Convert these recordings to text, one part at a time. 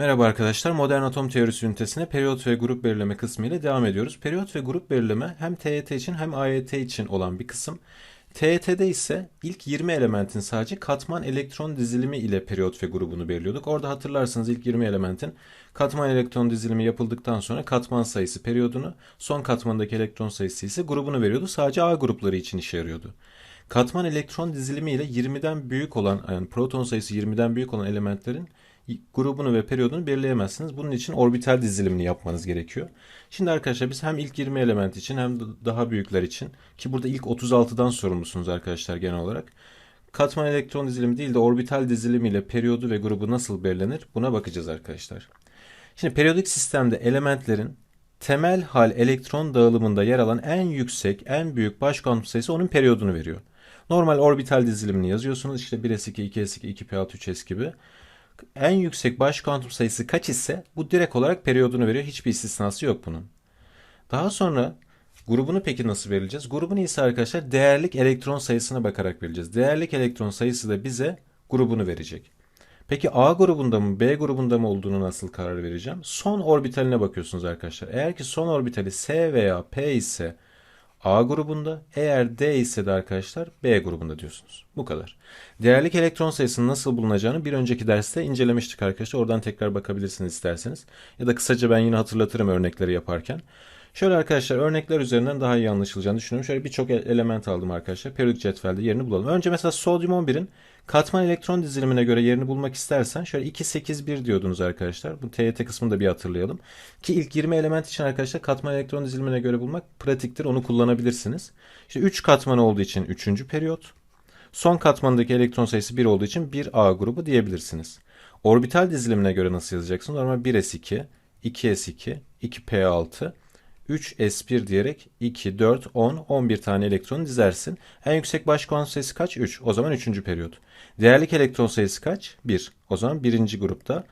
Merhaba arkadaşlar, modern atom teorisi ünitesine periyot ve grup belirleme kısmı ile devam ediyoruz. Periyot ve grup belirleme hem TYT için hem AYT için olan bir kısım. TYT'de ise ilk 20 elementin sadece katman elektron dizilimi ile periyot ve grubunu belirliyorduk. Orada hatırlarsanız ilk 20 elementin katman elektron dizilimi yapıldıktan sonra katman sayısı periyodunu, son katmandaki elektron sayısı ise grubunu veriyordu. Sadece A grupları için işe yarıyordu. Katman elektron dizilimi ile 20'den büyük olan yani proton sayısı 20'den büyük olan elementlerin grubunu ve periyodunu belirleyemezsiniz. Bunun için orbital dizilimini yapmanız gerekiyor. Şimdi arkadaşlar biz hem ilk 20 element için hem de daha büyükler için ki burada ilk 36'dan sorumlusunuz arkadaşlar genel olarak. Katman elektron dizilimi değil de orbital dizilimi ile periyodu ve grubu nasıl belirlenir buna bakacağız arkadaşlar. Şimdi periyodik sistemde elementlerin temel hal elektron dağılımında yer alan en yüksek, en büyük baş kuantum sayısı onun periyodunu veriyor. Normal orbital dizilimini yazıyorsunuz. İşte 1s2, 2s2, 2p6, 3s gibi en yüksek baş kuantum sayısı kaç ise bu direkt olarak periyodunu veriyor. Hiçbir istisnası yok bunun. Daha sonra grubunu peki nasıl vereceğiz? Grubunu ise arkadaşlar değerlik elektron sayısına bakarak vereceğiz. Değerlik elektron sayısı da bize grubunu verecek. Peki A grubunda mı B grubunda mı olduğunu nasıl karar vereceğim? Son orbitaline bakıyorsunuz arkadaşlar. Eğer ki son orbitali S veya P ise A grubunda, eğer D ise de arkadaşlar B grubunda diyorsunuz. Bu kadar. Değerlik elektron sayısının nasıl bulunacağını bir önceki derste incelemiştik arkadaşlar. Oradan tekrar bakabilirsiniz isterseniz. Ya da kısaca ben yine hatırlatırım örnekleri yaparken. Şöyle arkadaşlar örnekler üzerinden daha iyi anlaşılacağını düşünüyorum. Şöyle birçok element aldım arkadaşlar. Periyodik cetvelde yerini bulalım. Önce mesela sodyum 11'in katman elektron dizilimine göre yerini bulmak istersen şöyle 2 8 1 diyordunuz arkadaşlar. Bu TYT kısmını da bir hatırlayalım. Ki ilk 20 element için arkadaşlar katman elektron dizilimine göre bulmak pratiktir. Onu kullanabilirsiniz. İşte 3 katman olduğu için 3. periyot. Son katmandaki elektron sayısı 1 olduğu için 1A grubu diyebilirsiniz. Orbital dizilimine göre nasıl yazacaksın? Normal 1S2, 2S2, 2P6, 3s1 diyerek 2, 4, 10, 11 tane elektron dizersin. En yüksek baş kuantum sayısı kaç? 3. O zaman 3. periyot. Değerlik elektron sayısı kaç? 1. O zaman 1. grupta.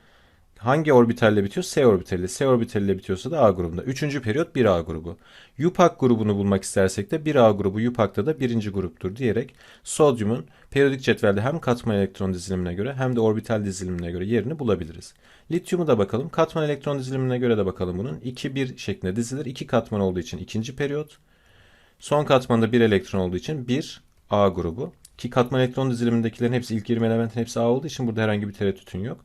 Hangi orbitalle bitiyor? S orbitali. S orbitaliyle bitiyorsa da A grubunda. Üçüncü periyot 1A grubu. UPAC grubunu bulmak istersek de 1A grubu UPAC'ta da birinci gruptur diyerek sodyumun periyodik cetvelde hem katman elektron dizilimine göre hem de orbital dizilimine göre yerini bulabiliriz. Lityumu da bakalım. Katman elektron dizilimine göre de bakalım bunun. 2-1 şeklinde dizilir. 2 katman olduğu için ikinci periyot. Son katmanda 1 elektron olduğu için 1 A grubu. Ki katman elektron dizilimindekilerin hepsi ilk 20 elementin hepsi A olduğu için burada herhangi bir tereddütün yok.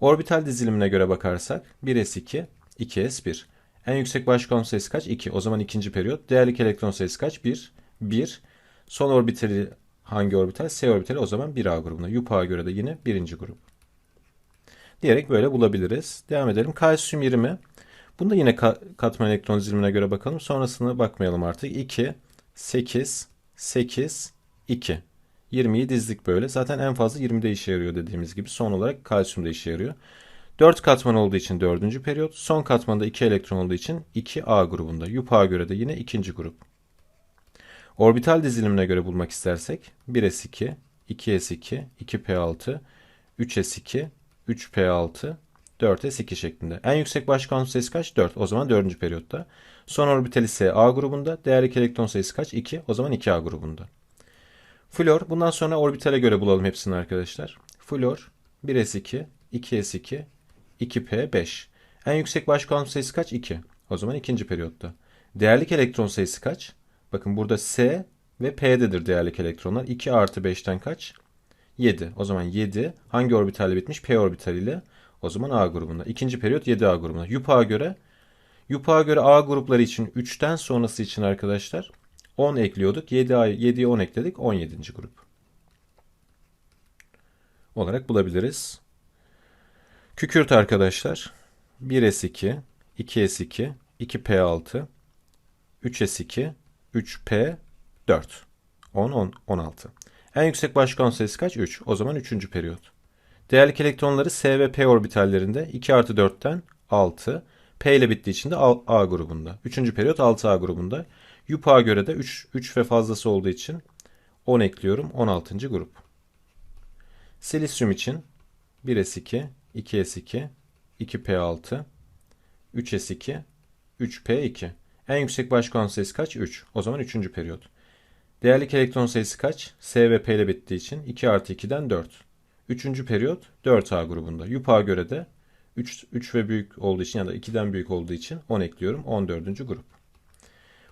Orbital dizilimine göre bakarsak 1s2, 2s1. En yüksek baş sayısı kaç? 2. O zaman ikinci periyot. Değerlik elektron sayısı kaç? 1. 1. Son orbitali hangi orbital? S orbitali o zaman 1A grubunda. Yupa'ya göre de yine birinci grup. Diyerek böyle bulabiliriz. Devam edelim. Kalsiyum 20. Bunda yine katman elektron dizilimine göre bakalım. Sonrasını bakmayalım artık. 2, 8, 8, 2. 20'yi dizdik böyle. Zaten en fazla 20'de işe yarıyor dediğimiz gibi. Son olarak kalsiyumda işe yarıyor. 4 katman olduğu için 4. periyot. Son katmanda 2 elektron olduğu için 2A grubunda. Yupa'ya göre de yine ikinci grup. Orbital dizilimine göre bulmak istersek 1s2, 2s2, 2p6, 3s2, 3p6, 4s2 şeklinde. En yüksek baş kuantum sayısı kaç? 4. O zaman 4. periyotta. Son orbital ise A grubunda. Değerlik elektron sayısı kaç? 2. O zaman 2A grubunda. Flor. Bundan sonra orbitale göre bulalım hepsini arkadaşlar. Flor 1s2, 2s2, 2p5. En yüksek baş kuantum sayısı kaç? 2. O zaman ikinci periyotta. Değerlik elektron sayısı kaç? Bakın burada S ve P'dedir değerlik elektronlar. 2 artı 5'ten kaç? 7. O zaman 7 hangi orbitalle bitmiş? P orbitaliyle. O zaman A grubunda. İkinci periyot 7A grubunda. Yupa'ya göre Yupa'ya göre A grupları için 3'ten sonrası için arkadaşlar 10 ekliyorduk. 7 ay 7'ye 10 ekledik. 17. grup. Olarak bulabiliriz. Kükürt arkadaşlar. 1S2, 2S2, 2P6, 3S2, 3P4. 10, 10, 16. En yüksek başkan sayısı kaç? 3. O zaman 3. periyot. Değerlik elektronları S ve P orbitallerinde 2 artı 4'ten 6. P ile bittiği için de A grubunda. 3. periyot 6A grubunda. Yupa göre de 3, 3 ve fazlası olduğu için 10 ekliyorum. 16. grup. Silisyum için 1s2, 2s2, 2p6, 3s2, 3p2. En yüksek baş kuantum sayısı kaç? 3. O zaman 3. periyot. Değerlik elektron sayısı kaç? S ve P ile bittiği için 2 artı 2'den 4. 3. periyot 4A grubunda. Yupa göre de 3, 3 ve büyük olduğu için ya da 2'den büyük olduğu için 10 ekliyorum. 14. grup.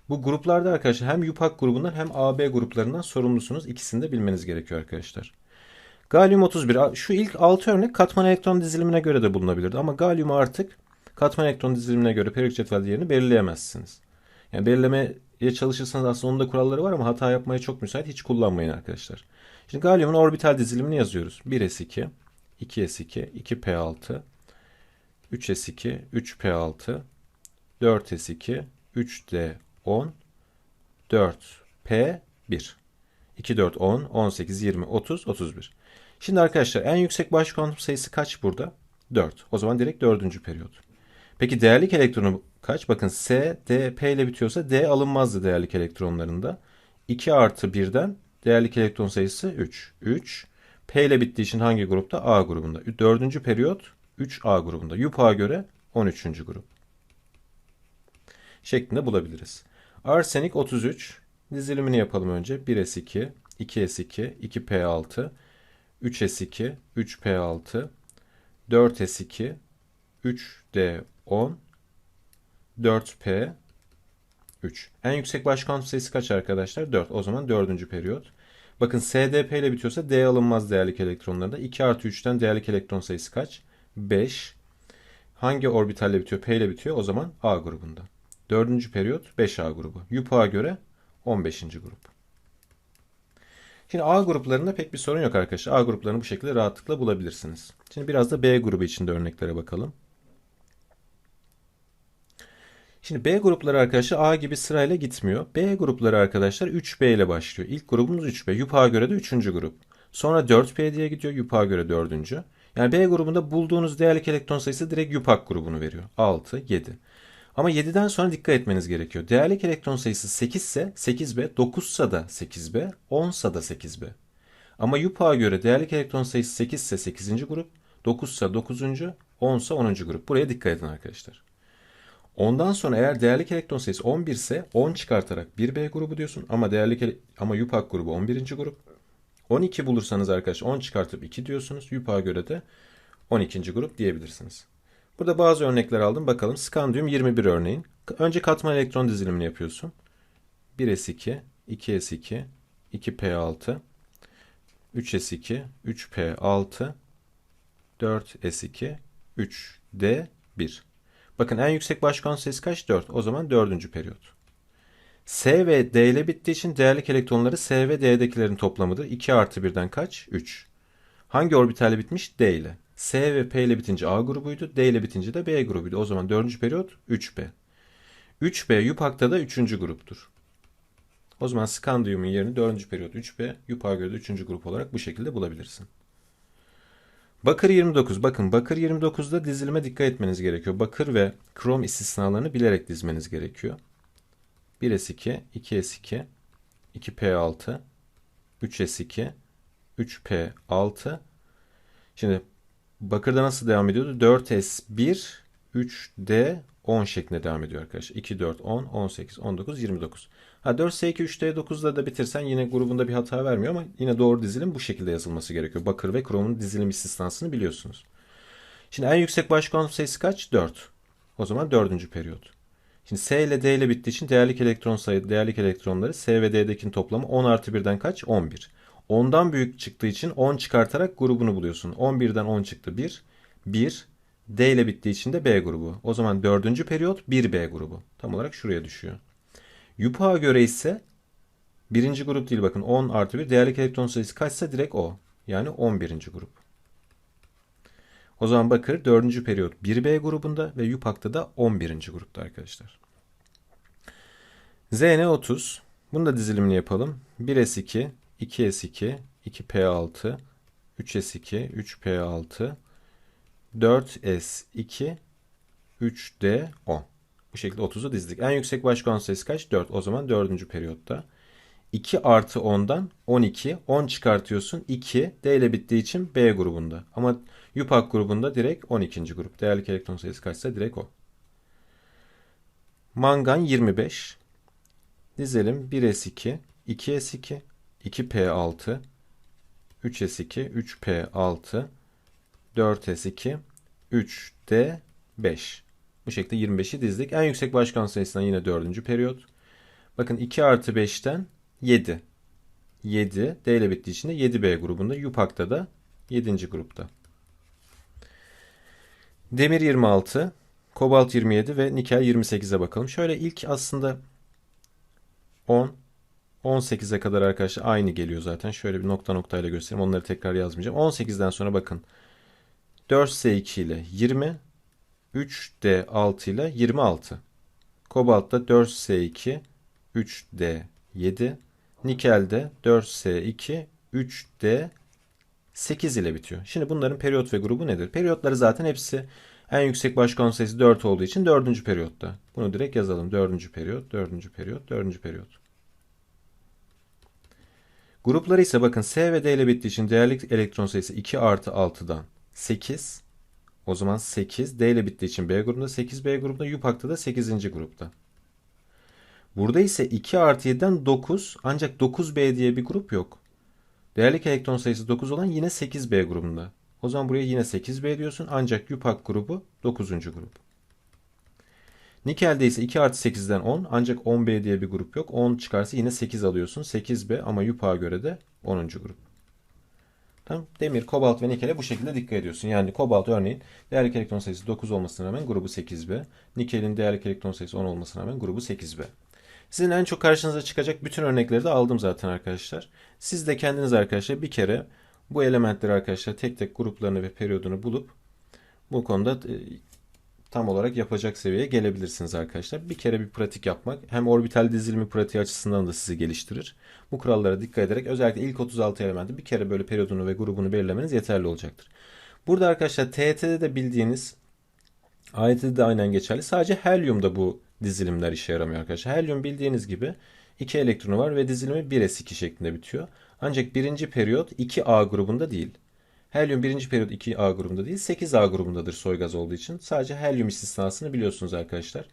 Bu gruplarda arkadaşlar hem yupak grubundan hem AB gruplarından sorumlusunuz. İkisini de bilmeniz gerekiyor arkadaşlar. Galyum 31. Şu ilk 6 örnek katman elektron dizilimine göre de bulunabilirdi. Ama galyumu artık katman elektron dizilimine göre periyodik cetvelde yerini belirleyemezsiniz. Yani belirlemeye çalışırsanız aslında onun da kuralları var ama hata yapmaya çok müsait. Hiç kullanmayın arkadaşlar. Şimdi galyumun orbital dizilimini yazıyoruz. 1s2, 2s2, 2p6, 3s2, 3p6, 4s2, 3d10, 4p1. 2, 4, 10, 18, 20, 30, 31. Şimdi arkadaşlar en yüksek baş kuantum sayısı kaç burada? 4. O zaman direkt dördüncü periyot. Peki değerlik elektronu kaç? Bakın S, D, P ile bitiyorsa D alınmazdı değerlik elektronlarında. 2 artı 1'den değerlik elektron sayısı 3. 3. P ile bittiği için hangi grupta? A grubunda. Dördüncü periyot 3A grubunda. YUPA'a göre 13. grup. Şeklinde bulabiliriz. Arsenik 33. Dizilimini yapalım önce. 1S2, 2S2, 2P6, 3S2, 3P6, 4S2, 3D10, 4P, 3. En yüksek baş sayısı kaç arkadaşlar? 4. O zaman 4. periyot. Bakın SDP ile bitiyorsa D alınmaz değerlik elektronlarında. 2 artı 3'ten değerlik elektron sayısı kaç? 5. Hangi orbitalle bitiyor? P ile bitiyor. O zaman A grubunda. 4. periyot 5A grubu. YUPA'a göre 15. grup. Şimdi A gruplarında pek bir sorun yok arkadaşlar. A gruplarını bu şekilde rahatlıkla bulabilirsiniz. Şimdi biraz da B grubu içinde örneklere bakalım. Şimdi B grupları arkadaşlar A gibi sırayla gitmiyor. B grupları arkadaşlar 3B ile başlıyor. İlk grubumuz 3B. YUPA'a göre de 3. grup. Sonra 4P diye gidiyor. YUPA'a göre 4. Yani B grubunda bulduğunuz değerlik elektron sayısı direkt YUPAC grubunu veriyor. 6, 7. Ama 7'den sonra dikkat etmeniz gerekiyor. Değerlik elektron sayısı 8 ise 8B, 9 ise da 8B, 10 ise da 8B. Ama YUPA'a göre değerlik elektron sayısı 8 ise 8. grup, 9 ise 9. 10 ise 10. grup. Buraya dikkat edin arkadaşlar. Ondan sonra eğer değerlik elektron sayısı 11 ise 10 çıkartarak 1B grubu diyorsun ama değerlik ama YUPAC grubu 11. grup. 12 bulursanız arkadaşlar 10 çıkartıp 2 diyorsunuz. YUPAC'a göre de 12. grup diyebilirsiniz. Burada bazı örnekler aldım. Bakalım. Skandiyum 21 örneğin. Önce katman elektron dizilimini yapıyorsun. 1s2, 2s2, 2p6, 3s2, 3p6, 4s2, 3d1. Bakın en yüksek başkan sayısı kaç? 4. O zaman dördüncü periyot. S ve D ile bittiği için değerlik elektronları S ve D'dekilerin toplamıdır. 2 artı 1'den kaç? 3. Hangi orbitalle bitmiş? D ile. S ve P ile bitince A grubuydu. D ile bitince de B grubuydu. O zaman dördüncü periyot 3B. 3B YUPAC'ta da üçüncü gruptur. O zaman skandiyumun yerini dördüncü periyot 3B, YUPAC'a göre de üçüncü grup olarak bu şekilde bulabilirsin. Bakır 29. Bakın Bakır 29'da dizilime dikkat etmeniz gerekiyor. Bakır ve krom istisnalarını bilerek dizmeniz gerekiyor. 1S2, 2S2, 2P6, 3S2, 3P6. Şimdi Bakır'da nasıl devam ediyordu? 4S1, 3D 10 şeklinde devam ediyor arkadaşlar. 2, 4, 10, 18, 19, 29. Ha 4S2, 3D9'da da bitirsen yine grubunda bir hata vermiyor ama yine doğru dizilim bu şekilde yazılması gerekiyor. Bakır ve kromun dizilim istisnasını biliyorsunuz. Şimdi en yüksek baş kuantum sayısı kaç? 4. O zaman dördüncü periyot. Şimdi S ile D ile bittiği için değerlik elektron sayı, değerlik elektronları S ve D'dekinin toplamı 10 artı 1'den kaç? 11. 10'dan büyük çıktığı için 10 çıkartarak grubunu buluyorsun. 11'den 10 çıktı 1. 1. D ile bittiği için de B grubu. O zaman dördüncü periyot 1B grubu. Tam olarak şuraya düşüyor. YUPA'a göre ise birinci grup değil bakın 10 artı 1. Değerlik elektron sayısı kaçsa direkt o. Yani 11. grup. O zaman Bakır dördüncü periyot 1B grubunda ve YUPAC'ta da 11. grupta arkadaşlar. ZN30. Bunu da dizilimini yapalım. 1S2, 2S2, 2P6, 3S2, 3P6, 4S2, 3D10. Bu şekilde 30'u dizdik. En yüksek baş sayısı kaç? 4. O zaman 4. periyotta. 2 artı 10'dan 12. 10 çıkartıyorsun. 2 D ile bittiği için B grubunda. Ama YUPAC grubunda direkt 12. grup. Değerlik elektron sayısı kaçsa direkt o. Mangan 25. Dizelim 1S2, 2S2, 2P6, 3S2, 3P6, 4S2, 3D 5. Bu şekilde 25'i dizdik. En yüksek başkan sayısından yine dördüncü periyot. Bakın 2 artı 5'ten 7. 7 D ile bittiği için de 7B grubunda. Yupak'ta da 7. grupta. Demir 26, kobalt 27 ve nikel 28'e bakalım. Şöyle ilk aslında 10, 18'e kadar arkadaşlar aynı geliyor zaten. Şöyle bir nokta noktayla göstereyim. Onları tekrar yazmayacağım. 18'den sonra bakın 4S2 ile 20, 3D6 ile 26. Kobaltta 4S2, 3D7, nikelde 4S2, 3D 8 ile bitiyor. Şimdi bunların periyot ve grubu nedir? Periyotları zaten hepsi en yüksek başkan sayısı 4 olduğu için 4. periyotta. Bunu direkt yazalım. 4. periyot, 4. periyot, 4. periyot. Grupları ise bakın S ve D ile bittiği için değerli elektron sayısı 2 artı 6'dan 8. O zaman 8. D ile bittiği için B grubunda 8 B grubunda. Yupak'ta da 8. grupta. Burada ise 2 artı 7'den 9 ancak 9B diye bir grup yok. Değerli elektron sayısı 9 olan yine 8B grubunda. O zaman buraya yine 8B diyorsun ancak Yupak grubu 9. grup. Nikel'de ise 2 artı 8'den 10 ancak 10B diye bir grup yok. 10 çıkarsa yine 8 alıyorsun. 8B ama Yupak'a göre de 10. grup. Tamam. Demir, kobalt ve nikele bu şekilde dikkat ediyorsun. Yani kobalt örneğin değerli elektron sayısı 9 olmasına rağmen grubu 8B. Nikelin değerli elektron sayısı 10 olmasına rağmen grubu 8B. Sizin en çok karşınıza çıkacak bütün örnekleri de aldım zaten arkadaşlar. Siz de kendiniz arkadaşlar bir kere bu elementleri arkadaşlar tek tek gruplarını ve periyodunu bulup bu konuda e, tam olarak yapacak seviyeye gelebilirsiniz arkadaşlar. Bir kere bir pratik yapmak hem orbital dizilimi pratiği açısından da sizi geliştirir. Bu kurallara dikkat ederek özellikle ilk 36 elementi bir kere böyle periyodunu ve grubunu belirlemeniz yeterli olacaktır. Burada arkadaşlar TET'de de bildiğiniz AYT'de de aynen geçerli. Sadece helyumda bu dizilimler işe yaramıyor arkadaşlar. Helyum bildiğiniz gibi 2 elektronu var ve dizilimi 1s2 şeklinde bitiyor. Ancak birinci periyot 2A grubunda değil. Helyum birinci periyot 2A grubunda değil 8A grubundadır soy gaz olduğu için. Sadece helyum istisnasını biliyorsunuz arkadaşlar.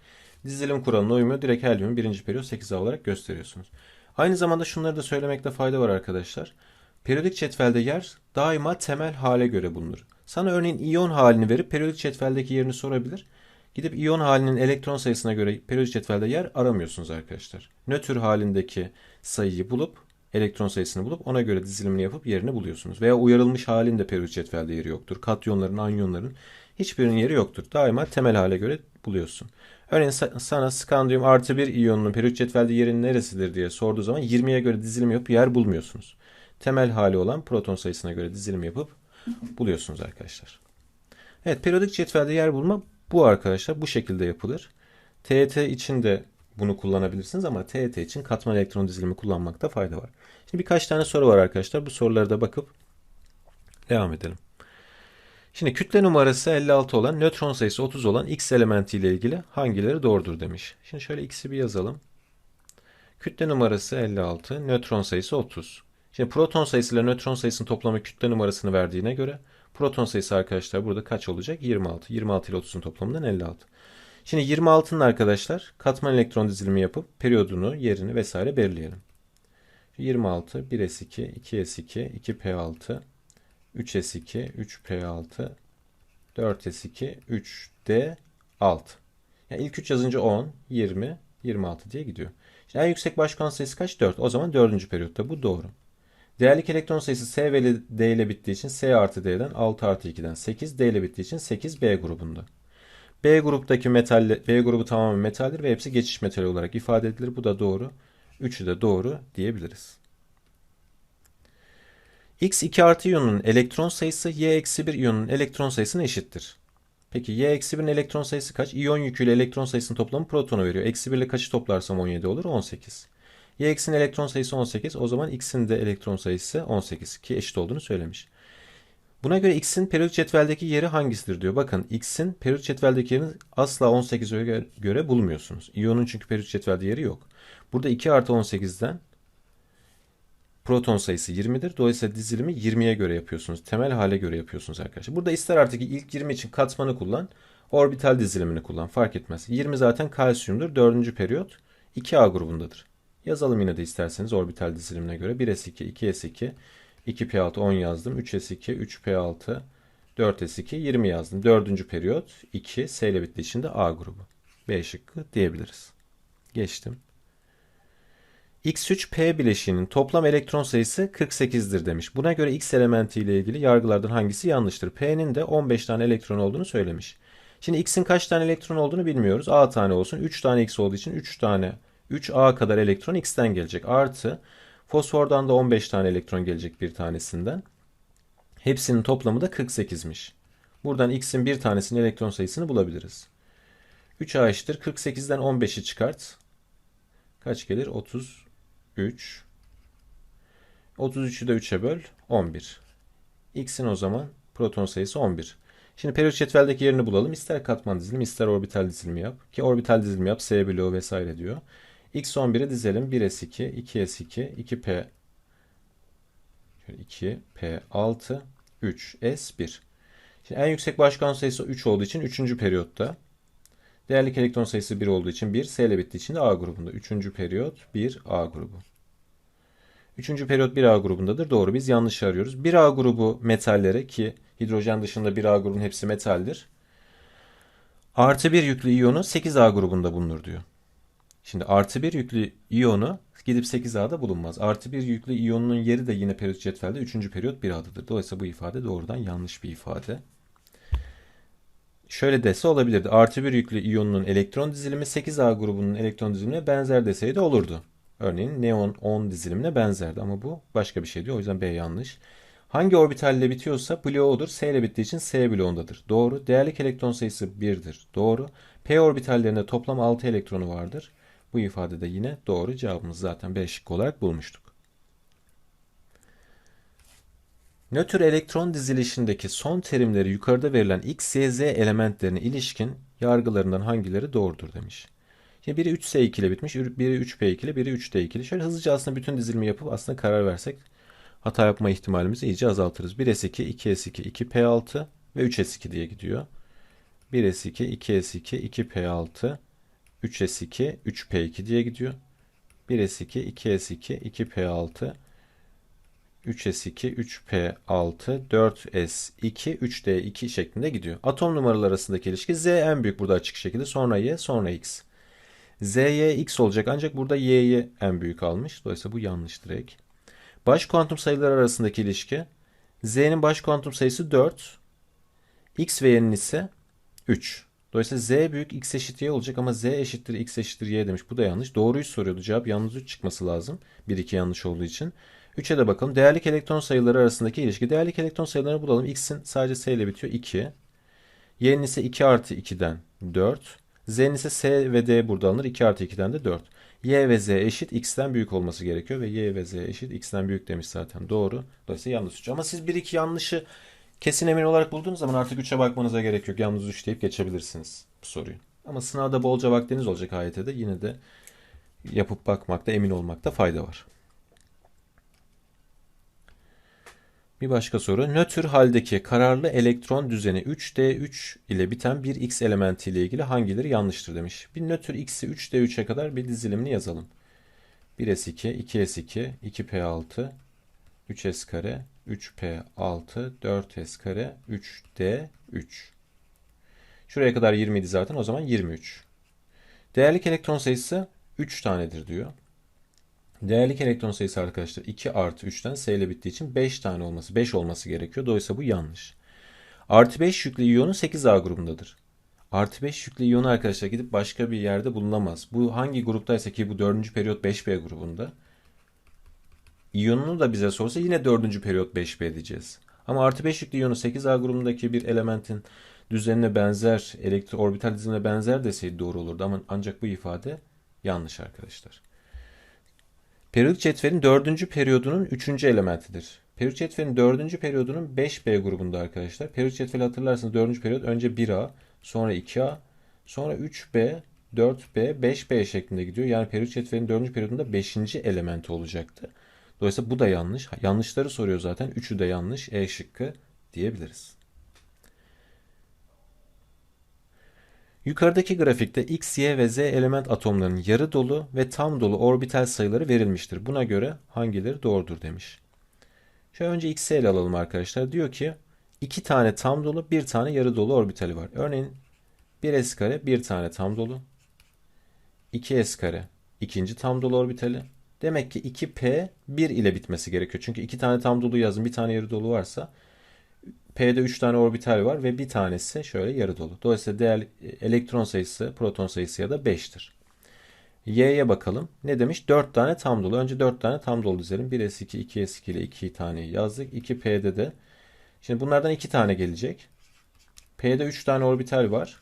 Dizilim kuralına uymuyor. Direkt helyumu birinci periyot 8A olarak gösteriyorsunuz. Aynı zamanda şunları da söylemekte fayda var arkadaşlar. Periyodik cetvelde yer daima temel hale göre bulunur. Sana örneğin iyon halini verip periyodik cetveldeki yerini sorabilir. Gidip iyon halinin elektron sayısına göre periyodik cetvelde yer aramıyorsunuz arkadaşlar. Nötr halindeki sayıyı bulup elektron sayısını bulup ona göre dizilimini yapıp yerini buluyorsunuz. Veya uyarılmış halinde periyodik cetvelde yeri yoktur. Katyonların, anyonların hiçbirinin yeri yoktur. Daima temel hale göre buluyorsun. Örneğin sana skandiyum artı bir iyonunun periyodik cetvelde yerin neresidir diye sorduğu zaman 20'ye göre dizilim yapıp yer bulmuyorsunuz. Temel hali olan proton sayısına göre dizilim yapıp buluyorsunuz arkadaşlar. Evet periyodik cetvelde yer bulma bu arkadaşlar bu şekilde yapılır. TET için de bunu kullanabilirsiniz ama TET için katman elektron dizilimi kullanmakta fayda var. Şimdi birkaç tane soru var arkadaşlar. Bu sorulara da bakıp devam edelim. Şimdi kütle numarası 56 olan, nötron sayısı 30 olan X elementi ile ilgili hangileri doğrudur demiş. Şimdi şöyle X'i bir yazalım. Kütle numarası 56, nötron sayısı 30. Şimdi proton sayısı ile nötron sayısının toplamı kütle numarasını verdiğine göre proton sayısı arkadaşlar burada kaç olacak? 26. 26 ile 30'un toplamından 56. Şimdi 26'nın arkadaşlar katman elektron dizilimi yapıp periyodunu, yerini vesaire belirleyelim. 26, 1s2, 2s2, 2p6, 3s2, 3p6, 4s2, 3d6. Yani ilk 3 yazınca 10, 20, 26 diye gidiyor. Şimdi en yüksek başkan sayısı kaç? 4. O zaman 4. periyotta bu doğru. Değerlik elektron sayısı S ve D ile bittiği için S artı D'den 6 artı 2'den 8. D ile bittiği için 8 B grubunda. B gruptaki metal, B grubu tamamen metaldir ve hepsi geçiş metali olarak ifade edilir. Bu da doğru. Üçü de doğru diyebiliriz. X 2 artı iyonun elektron sayısı Y eksi 1 iyonun elektron sayısına eşittir. Peki Y eksi 1'in elektron sayısı kaç? İyon yüküyle elektron sayısının toplamı protonu veriyor. Eksi 1 ile kaçı toplarsam 17 olur? 18. Y eksinin elektron sayısı 18. O zaman X'in de elektron sayısı 18 ki eşit olduğunu söylemiş. Buna göre X'in periyodik cetveldeki yeri hangisidir diyor. Bakın X'in periyodik cetveldeki yerini asla 18'e göre bulmuyorsunuz. İyonun çünkü periyodik cetvelde yeri yok. Burada 2 artı 18'den proton sayısı 20'dir. Dolayısıyla dizilimi 20'ye göre yapıyorsunuz. Temel hale göre yapıyorsunuz arkadaşlar. Burada ister artık ilk 20 için katmanı kullan. Orbital dizilimini kullan. Fark etmez. 20 zaten kalsiyumdur. 4. periyot 2A grubundadır. Yazalım yine de isterseniz orbital dizilimine göre. 1s2, 2s2, 2p6 10 yazdım. 3s2, 3p6, 4s2 20 yazdım. Dördüncü periyot 2 S ile bittiği için A grubu. B şıkkı diyebiliriz. Geçtim. X3P bileşiğinin toplam elektron sayısı 48'dir demiş. Buna göre X elementi ile ilgili yargılardan hangisi yanlıştır? P'nin de 15 tane elektron olduğunu söylemiş. Şimdi X'in kaç tane elektron olduğunu bilmiyoruz. A tane olsun. 3 tane X olduğu için 3 tane 3A kadar elektron X'ten gelecek. Artı fosfordan da 15 tane elektron gelecek bir tanesinden. Hepsinin toplamı da 48'miş. Buradan X'in bir tanesinin elektron sayısını bulabiliriz. 3A eşittir. 48'den 15'i çıkart. Kaç gelir? 33. 33'ü de 3'e böl. 11. X'in o zaman proton sayısı 11. Şimdi periyot cetveldeki yerini bulalım. İster katman dizilimi ister orbital dizilimi yap. Ki orbital dizilimi yap. S bloğu vesaire diyor. X11'i dizelim. 1S2, 2S2, 2P 2, P6, 3, S1. Şimdi en yüksek başkan sayısı 3 olduğu için 3. periyotta. Değerlik elektron sayısı 1 olduğu için 1, S ile bittiği için de A grubunda. 3. periyot 1 A grubu. 3. periyot 1A grubundadır. Doğru biz yanlış arıyoruz. 1A grubu metalleri ki hidrojen dışında 1A grubunun hepsi metaldir. Artı 1 yüklü iyonu 8A grubunda bulunur diyor. Şimdi artı 1 yüklü iyonu gidip 8A'da bulunmaz. Artı 1 yüklü iyonun yeri de yine periyot cetvelde 3. periyot 1A'dadır. Dolayısıyla bu ifade doğrudan yanlış bir ifade. Şöyle dese olabilirdi. Artı 1 yüklü iyonun elektron dizilimi 8A grubunun elektron dizilimine benzer deseydi olurdu. Örneğin neon 10 dizilimine benzerdi ama bu başka bir şey diyor. O yüzden B yanlış. Hangi orbitalle bitiyorsa bloğu odur. S ile bittiği için S bloğundadır. Doğru. Değerlik elektron sayısı 1'dir. Doğru. P orbitallerinde toplam 6 elektronu vardır. Bu ifade de yine doğru. Cevabımız zaten B olarak bulmuştuk. Nötr elektron dizilişindeki son terimleri yukarıda verilen X, Y, Z elementlerine ilişkin yargılarından hangileri doğrudur demiş. Şimdi biri 3S2 ile bitmiş, biri 3P2 ile, biri 3D2 ile. Şöyle hızlıca aslında bütün dizilimi yapıp aslında karar versek hata yapma ihtimalimizi iyice azaltırız. 1S2, 2S2, 2P6 ve 3S2 diye gidiyor. 1S2, 2S2, 2P6, 3S2, 3P2 diye gidiyor. 1S2, 2S2, 2P6, 3S2, 3P6, 4S2, 3D2 şeklinde gidiyor. Atom numaraları arasındaki ilişki Z en büyük burada açık şekilde. Sonra Y, sonra X. Z'ye X olacak ancak burada Y'yi en büyük almış. Dolayısıyla bu yanlış direkt. Baş kuantum sayıları arasındaki ilişki. Z'nin baş kuantum sayısı 4. X ve Y'nin ise 3. Dolayısıyla Z büyük X eşit Y olacak ama Z eşittir X eşittir Y demiş. Bu da yanlış. Doğruyu soruyordu. Cevap yalnız 3 çıkması lazım. 1-2 yanlış olduğu için. 3'e de bakalım. Değerlik elektron sayıları arasındaki ilişki. Değerlik elektron sayılarını bulalım. X'in sadece S ile bitiyor. 2. Y'nin ise 2 artı 2'den 4. Z'nin ise S ve D burada alınır. 2 artı 2'den de 4. Y ve Z eşit X'ten büyük olması gerekiyor. Ve Y ve Z eşit X'ten büyük demiş zaten. Doğru. Dolayısıyla yanlış 3. Ama siz 1-2 yanlışı kesin emin olarak bulduğunuz zaman artık 3'e bakmanıza gerek yok. Yalnız 3 deyip geçebilirsiniz bu soruyu. Ama sınavda bolca vaktiniz olacak AYT'de. Yine de yapıp bakmakta, emin olmakta fayda var. Bir başka soru. Nötr haldeki kararlı elektron düzeni 3D3 ile biten bir X elementi ile ilgili hangileri yanlıştır demiş. Bir nötr X'i 3D3'e kadar bir dizilimini yazalım. 1S2, 2S2, 2P6, 3S kare, 3P6, 4S kare, 3D3. Şuraya kadar 20 idi zaten o zaman 23. Değerlik elektron sayısı 3 tanedir diyor. Değerlik elektron sayısı arkadaşlar 2 artı 3'ten S ile bittiği için 5 tane olması, 5 olması gerekiyor. Dolayısıyla bu yanlış. Artı 5 yüklü iyonu 8A grubundadır. Artı 5 yüklü iyonu arkadaşlar gidip başka bir yerde bulunamaz. Bu hangi gruptaysa ki bu 4. periyot 5B grubunda. İyonunu da bize sorsa yine 4. periyot 5B diyeceğiz. Ama artı 5 yüklü iyonu 8A grubundaki bir elementin düzenine benzer, elektro orbital dizilimine benzer deseydi doğru olurdu. Ama ancak bu ifade yanlış arkadaşlar. Periyodik cetvelin dördüncü periyodunun üçüncü elementidir. Periyodik cetvelin dördüncü periyodunun 5B grubunda arkadaşlar. Periyodik cetveli hatırlarsanız dördüncü periyod önce 1A, sonra 2A, sonra 3B, 4B, 5B şeklinde gidiyor. Yani periyodik cetvelin dördüncü periyodunda beşinci elementi olacaktı. Dolayısıyla bu da yanlış. Yanlışları soruyor zaten. Üçü de yanlış. E şıkkı diyebiliriz. Yukarıdaki grafikte X, Y ve Z element atomlarının yarı dolu ve tam dolu orbital sayıları verilmiştir. Buna göre hangileri doğrudur demiş. Şöyle önce X'i ele alalım arkadaşlar. Diyor ki iki tane tam dolu, bir tane yarı dolu orbitali var. Örneğin 1s kare bir tane tam dolu. 2s kare ikinci tam dolu orbitali. Demek ki 2p 1 ile bitmesi gerekiyor. Çünkü iki tane tam dolu yazın bir tane yarı dolu varsa P'de 3 tane orbital var ve bir tanesi şöyle yarı dolu. Dolayısıyla değer elektron sayısı, proton sayısı ya da 5'tir. Y'ye bakalım. Ne demiş? 4 tane tam dolu. Önce 4 tane tam dolu dizelim. 1s2, 2s2 ile 2 taneyi yazdık. 2p'de de. Şimdi bunlardan 2 tane gelecek. P'de 3 tane orbital var.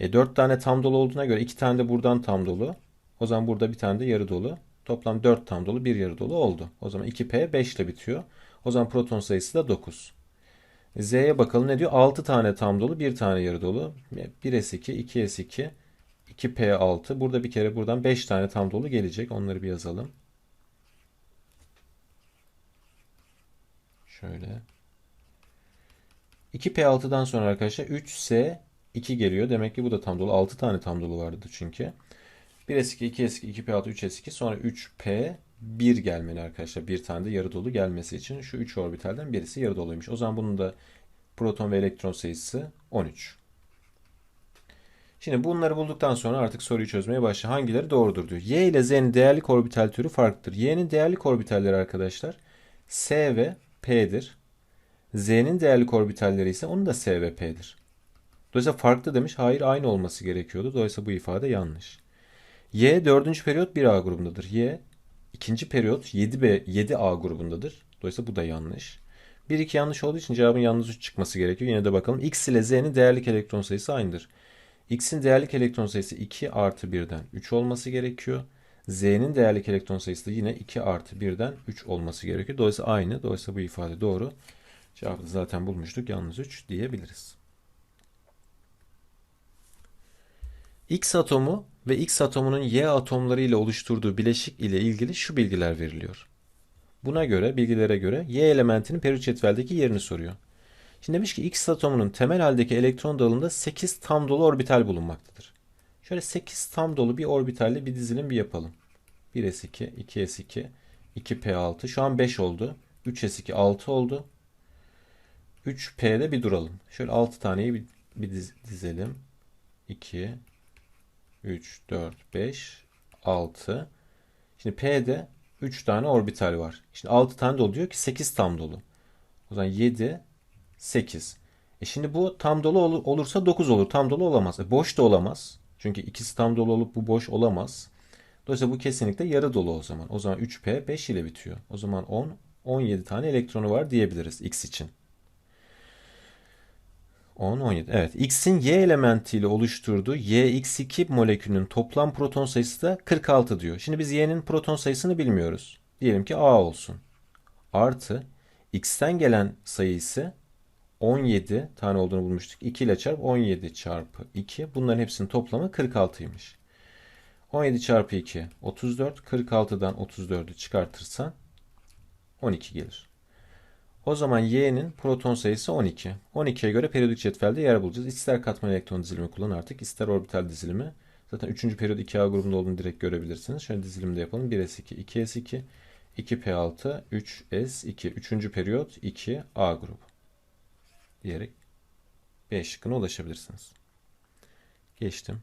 E 4 tane tam dolu olduğuna göre 2 tane de buradan tam dolu. O zaman burada bir tane de yarı dolu. Toplam 4 tam dolu, 1 yarı dolu oldu. O zaman 2p 5 ile bitiyor. O zaman proton sayısı da 9. Z'ye bakalım ne diyor? 6 tane tam dolu, 1 tane yarı dolu. 1s2, 2s2, 2p6. Burada bir kere buradan 5 tane tam dolu gelecek. Onları bir yazalım. Şöyle. 2p6'dan sonra arkadaşlar 3s2 geliyor. Demek ki bu da tam dolu. 6 tane tam dolu vardı çünkü. 1s2, 2s2, 2p6, 3s2 sonra 3p 1 gelmeli arkadaşlar. Bir tane de yarı dolu gelmesi için şu 3 orbitalden birisi yarı doluymuş. O zaman bunun da proton ve elektron sayısı 13. Şimdi bunları bulduktan sonra artık soruyu çözmeye başla. Hangileri doğrudur diyor. Y ile Z'nin değerlik orbital türü farklıdır. Y'nin değerlik orbitalleri arkadaşlar S ve P'dir. Z'nin değerlik orbitalleri ise onun da S ve P'dir. Dolayısıyla farklı demiş. Hayır aynı olması gerekiyordu. Dolayısıyla bu ifade yanlış. Y dördüncü periyot 1A grubundadır. Y ikinci periyot 7B 7A grubundadır. Dolayısıyla bu da yanlış. 1 2 yanlış olduğu için cevabın yalnız 3 çıkması gerekiyor. Yine de bakalım. X ile Z'nin değerlik elektron sayısı aynıdır. X'in değerlik elektron sayısı 2 artı 1'den 3 olması gerekiyor. Z'nin değerlik elektron sayısı da yine 2 artı 1'den 3 olması gerekiyor. Dolayısıyla aynı. Dolayısıyla bu ifade doğru. Cevabı zaten bulmuştuk. Yalnız 3 diyebiliriz. X atomu ve X atomunun Y atomları ile oluşturduğu bileşik ile ilgili şu bilgiler veriliyor. Buna göre, bilgilere göre Y elementinin periyot cetveldeki yerini soruyor. Şimdi demiş ki X atomunun temel haldeki elektron dağılımında 8 tam dolu orbital bulunmaktadır. Şöyle 8 tam dolu bir orbitalli bir dizilim bir yapalım. 1s2, 2s2, 2p6. Şu an 5 oldu. 3s2 6 oldu. 3p'de bir duralım. Şöyle 6 taneyi bir, bir dizelim. 2, 3, 4, 5, 6. Şimdi P'de 3 tane orbital var. Şimdi 6 tane dolu diyor ki 8 tam dolu. O zaman 7, 8. E şimdi bu tam dolu ol olursa 9 olur. Tam dolu olamaz. E boş da olamaz. Çünkü ikisi tam dolu olup bu boş olamaz. Dolayısıyla bu kesinlikle yarı dolu o zaman. O zaman 3P 5 ile bitiyor. O zaman 10, 17 tane elektronu var diyebiliriz X için. 10, 17. Evet. X'in Y elementiyle oluşturduğu YX2 molekülünün toplam proton sayısı da 46 diyor. Şimdi biz Y'nin proton sayısını bilmiyoruz. Diyelim ki A olsun. Artı X'ten gelen sayı ise 17 tane olduğunu bulmuştuk. 2 ile çarp 17 çarpı 2. Bunların hepsinin toplamı 46'ymış. 17 çarpı 2 34. 46'dan 34'ü çıkartırsan 12 gelir. O zaman Y'nin proton sayısı 12. 12'ye göre periyodik cetvelde yer bulacağız. İster katman elektron dizilimi kullan artık, ister orbital dizilimi. Zaten 3. periyod 2A grubunda olduğunu direkt görebilirsiniz. Şöyle dizilimde yapalım. 1S2, 2S2, 2P6, 3S2. 3. periyot 2A grubu. Diyerek B şıkkına ulaşabilirsiniz. Geçtim.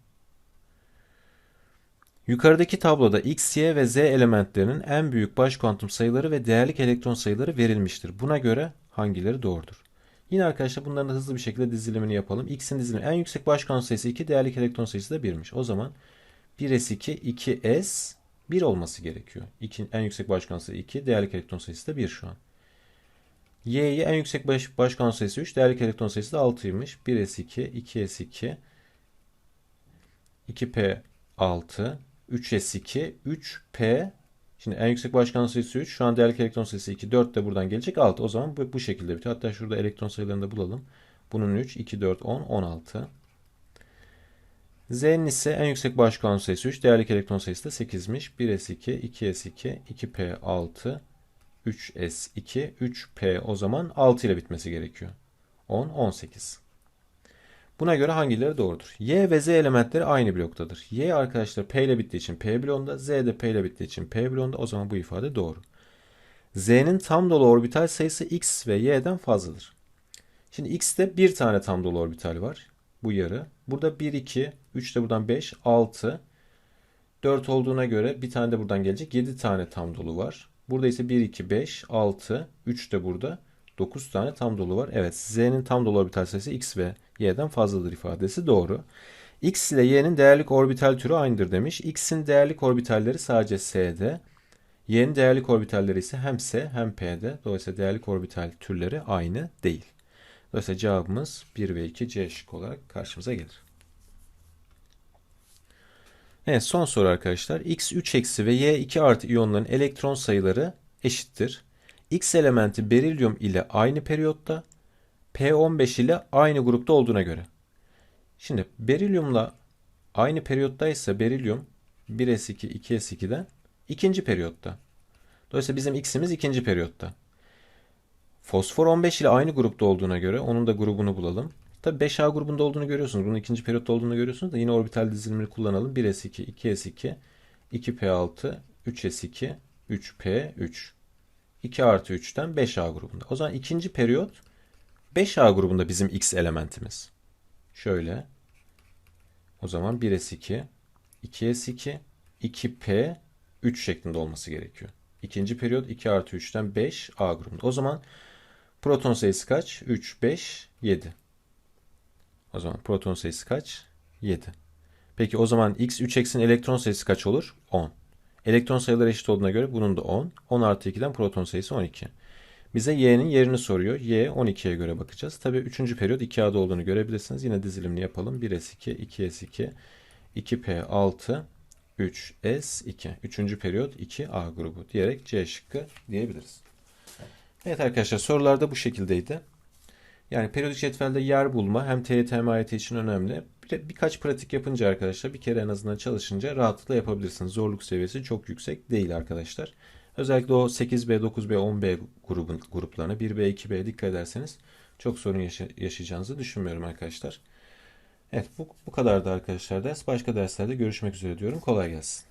Yukarıdaki tabloda X, Y ve Z elementlerinin en büyük baş kuantum sayıları ve değerlik elektron sayıları verilmiştir. Buna göre hangileri doğrudur? Yine arkadaşlar bunların hızlı bir şekilde dizilimini yapalım. X'in dizilimi en yüksek baş kuantum sayısı 2, değerlik elektron sayısı da 1'miş. O zaman 1s2, 2s 1 olması gerekiyor. 2, en yüksek baş kuantum sayısı 2, değerlik elektron sayısı da 1 şu an. Y'ye en yüksek baş, baş kuantum sayısı 3, değerlik elektron sayısı da 6'ymış. 1s2, 2s2, 2p6, 3s2, 3p. Şimdi en yüksek başkan sayısı 3. Şu an değerlik elektron sayısı 2. 4 de buradan gelecek 6. O zaman bu, bu şekilde bitiyor. Hatta şurada elektron sayılarını da bulalım. Bunun 3, 2, 4, 10, 16. Z'nin ise en yüksek başkan sayısı 3. Değerlik elektron sayısı da 8'miş. 1s2, 2s2, 2p6, 3s2, 3p o zaman 6 ile bitmesi gerekiyor. 10, 18. Buna göre hangileri doğrudur? Y ve Z elementleri aynı bloktadır. Y arkadaşlar P ile bittiği için P bloğunda, Z de P ile bittiği için P bloğunda. O zaman bu ifade doğru. Z'nin tam dolu orbital sayısı X ve Y'den fazladır. Şimdi x'te bir tane tam dolu orbital var. Bu yarı. Burada 1, 2, 3 de buradan 5, 6. 4 olduğuna göre bir tane de buradan gelecek. 7 tane tam dolu var. Burada ise 1, 2, 5, 6, 3 de burada. 9 tane tam dolu var. Evet z'nin tam dolu orbital sayısı x ve y'den fazladır ifadesi doğru. x ile y'nin değerlik orbital türü aynıdır demiş. x'in değerlik orbitalleri sadece s'de. Y'nin değerlik orbitalleri ise hem S hem P'de. Dolayısıyla değerlik orbital türleri aynı değil. Dolayısıyla cevabımız 1 ve 2 C şık olarak karşımıza gelir. Evet son soru arkadaşlar. X 3 eksi ve Y 2 artı iyonların elektron sayıları eşittir. X elementi berilyum ile aynı periyotta, P15 ile aynı grupta olduğuna göre. Şimdi berilyumla aynı periyottaysa berilyum 1s2 2s2'den ikinci periyotta. Dolayısıyla bizim x'imiz ikinci periyotta. Fosfor 15 ile aynı grupta olduğuna göre onun da grubunu bulalım. Tabi 5A grubunda olduğunu görüyorsunuz. Bunun ikinci periyotta olduğunu görüyorsunuz da yine orbital dizilimini kullanalım. 1s2, 2s2, 2p6, 3s2, 3p3. 2 artı 3'ten 5A grubunda. O zaman ikinci periyot 5A grubunda bizim X elementimiz. Şöyle. O zaman 1S2, 2S2, 2P, 3 şeklinde olması gerekiyor. İkinci periyot 2 artı 3'ten 5 A grubunda. O zaman proton sayısı kaç? 3, 5, 7. O zaman proton sayısı kaç? 7. Peki o zaman X 3 eksin elektron sayısı kaç olur? 10. Elektron sayıları eşit olduğuna göre bunun da 10. 10 artı 2'den proton sayısı 12. Bize y'nin yerini soruyor. y 12'ye göre bakacağız. Tabii 3. periyot 2a'da olduğunu görebilirsiniz. Yine dizilimini yapalım. 1s2, 2s2, 2p6, 3s2. 3. periyot 2a grubu diyerek C şıkkı diyebiliriz. Evet arkadaşlar sorularda bu şekildeydi. Yani periyodik cetvelde yer bulma hem TYT hem için önemli. Bir birkaç pratik yapınca arkadaşlar bir kere en azından çalışınca rahatlıkla yapabilirsiniz. Zorluk seviyesi çok yüksek değil arkadaşlar. Özellikle o 8B, 9B, 10B grubun, gruplarına 1B, 2B'ye dikkat ederseniz çok sorun yaşa- yaşayacağınızı düşünmüyorum arkadaşlar. Evet bu, bu kadardı arkadaşlar ders. Başka derslerde görüşmek üzere diyorum. Kolay gelsin.